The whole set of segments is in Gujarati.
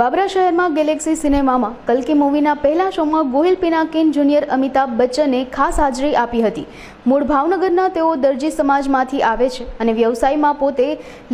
બાબરા શહેરમાં ગેલેક્સી સિનેમામાં કલ્કી મૂવીના પહેલા શોમાં ગોહિલ પિનાકિન જુનિયર અમિતાભ બચ્ચને ખાસ હાજરી આપી હતી. મૂળ ભાવનગરના તેઓ દરજી સમાજમાંથી આવે છે અને વ્યવસાયમાં પોતે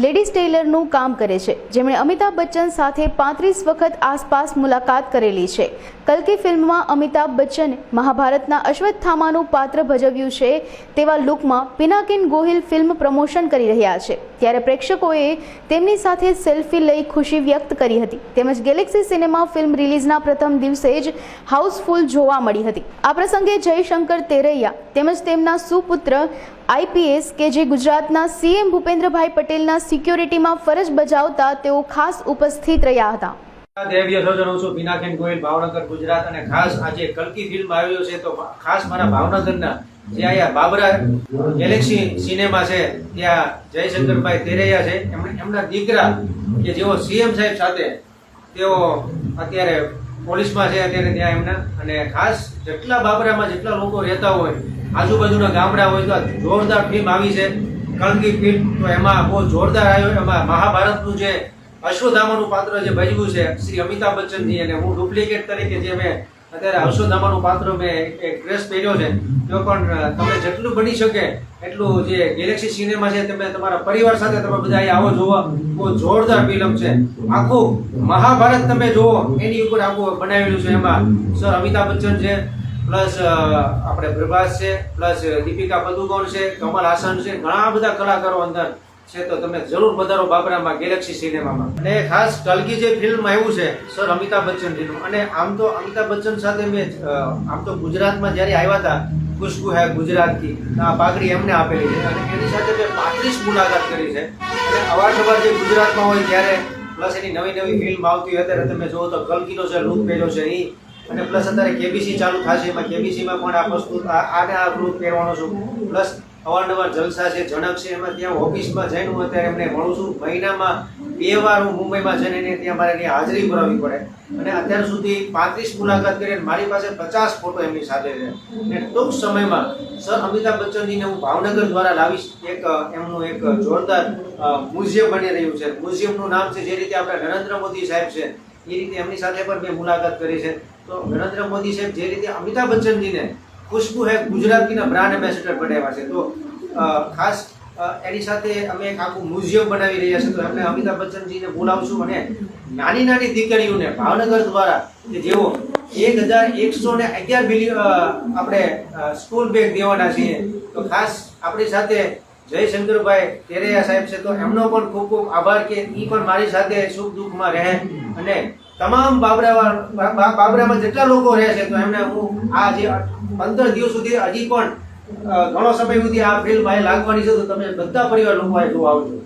લેડીઝ ટેલરનું કામ કરે છે. જેમણે અમિતાભ બચ્ચન સાથે પાંત્રીસ વખત આસપાસ મુલાકાત કરેલી છે. કલ્કી ફિલ્મમાં અમિતાભ બચ્ચને મહાભારતના અશ્વત્થામાનું પાત્ર ભજવ્યું છે તેવા લુકમાં પિનાકિન ગોહિલ ફિલ્મ પ્રમોશન કરી રહ્યા છે. ત્યારે પ્રેક્ષકોએ તેમની સાથે સેલ્ફી લઈ ખુશી વ્યક્ત કરી હતી. તેમજ ગેલેક્સી સિનેમા ફિલ્મ રિલીઝના પ્રથમ દિવસે જ હાઉસફુલ જોવા મળી હતી. આ પ્રસંગે જયશંકર તેરૈયા તેમજ તેમના સુપુત્ર આઈપીએસ કે જે ગુજરાતના સીએમ ભૂપેન્દ્રભાઈ પટેલના સિક્યોરિટીમાં ફરજ બજાવતા તેઓ ખાસ ઉપસ્થિત રહ્યા હતા. દેવીય સર્જન હું છું. પિનાકીન ગોયલ ભાવનગર, ગુજરાત અને ખાસ આજે કલકી ફિલ્મ આવ્યો છે. તો ખાસ મારા ભાવનગરના જે અહીંયા બાબરા ગેલેક્સી સિનેમા છે, ત્યાં જયશંકરભાઈ તેરૈયા છે. એમણે એમના દીકરા કે જેઓ સીએમ સાહેબ સાથે તેઓ અત્યારે પોલીસમાં છે અત્યારે ત્યાં એમના. અને ખાસ જેટલા બાબરામાં જેટલા લોકો રહેતા હોય, આજુબાજુના ગામડા હોય, તો જોરદાર ફિલ્મ આવી છે. કલકી ફિલ્મ તો એમાં બહુ જોરદાર આવ્યો. એમાં મહાભારતનું જે અશ્વત્થામાનું પાત્ર જે ભજવ્યું છે, શ્રી અમિતાભ બચ્ચનજી અને હું ડુપ્લિકેટ તરીકે જે મેં અત્યારે અશ્વધામાનું પાત્ર મેં એક ડ્રેસ પહેર્યો છે, તો પણ તમે જેટલું બની શકે એટલું જે ગેલેક્સી સિનેમા છે, તમે તમારા પરિવાર સાથે તમે બધા અહીંયા આવો, જોવા. બહુ જોરદાર ફિલ્મ છે. આખું મહાભારત તમે જુઓ એની ઉપર આખું બનાવેલું છે એમાં. સર અમિતાભ બચ્ચન છે, પ્લસ આપણે પ્રભાસ છે, પ્લસ, દીપિકા પદુકોણ છે, કમલ હાસન છે, ઘણા બધા કલાકારો અંદર છે તો તમે જરૂર પધારો બાબરામાં ગેલેક્સી સિનેમામાં. અને ખાસ કલગી જે ફિલ્મ આવ્યું છે, સર અમિતાભ બચ્ચનજીનું. અને આમ તો અમિતાભ બચ્ચન સાથે મેં આમ તો ગુજરાતમાં જ્યારે આવ્યા હતા, ખુશ્બુ હે ગુજરાતથી આ પાઘડી એમને આપેલી છે. અને એની સાથે મેં પાંત્રીસ મુલાકાત કરી છે. અને અવારનવાર જે ગુજરાતમાં હોય ત્યારે પ્લસ એની નવી નવી ફિલ્મ આવતી હોય અત્યારે તમે જુઓ તો કલકીનો છે લુક પહેર્યો છે એ અને પ્લસ અત્યારે કેબીસી ચાલુ થશે, એમાં કેબીસીમાં પણ આ વસ્તુ આને આ ગ્રુપ પહેરવાનો છું. પ્લસ અવારનવાર જલસા છે જણક છે એમાં ત્યાં ઓફિસમાં જઈને હું અત્યારે એમને મળું છું. મહિનામાં બે વાર હું મુંબઈમાં જઈને એને ત્યાં મારે એની હાજરી ભરાવવી પડે. અને અત્યાર સુધી પાંત્રીસ મુલાકાત કરીને મારી પાસે પચાસ ફોટો એમની સાથે છે. અને ટૂંક સમયમાં સર અમિતાભ બચ્ચનજીને હું ભાવનગર દ્વારા લાવીશ. એક એમનું એક જોરદાર મ્યુઝિયમ બની રહ્યું છે. મ્યુઝિયમનું નામ છે જે રીતે આપણે નરેન્દ્ર મોદી સાહેબ છે, એ રીતે એમની સાથે પણ મેં મુલાકાત કરી છે. તો નરેન્દ્ર મોદી સાહેબ જે રીતે અમિતાભ બચ્ચનજીને ખુશ્બુ હે ગુજરાતીના બ્રાન્ડ એમ્બેસેડર બનાવ્યા છે. તો ખાસ એની સાથે અમે એક આખું મ્યુઝિયમ બનાવી રહ્યા છીએ તો એમને અમિતાભ બચ્ચનજીને બોલાવશું અને નાની નાની દીકરીઓને ભાવનગર દ્વારા, કે જેઓ એક હજાર એકસો ને અગિયાર મિલિયન આપણે સ્કૂલ બેગ દેવાના છીએ. તો ખાસ આપણી સાથે જયશંકરભાઈ તેરૈયા સાહેબ છે. તો એમનો પણ ખૂબ ખૂબ આભાર કે એ પણ મારી સાથે સુખ દુઃખમાં રહે અને તમામ બાબરા બાબરામાં જેટલા લોકો રહે છે, તો એમને હું આ જે પંદર દિવસ સુધી હજી પણ ઘણો સમય સુધી આ ફિલ્મ લાગવાની છે, તો તમે બધા પરિવાર લોકો અહીં જોવા આવજો.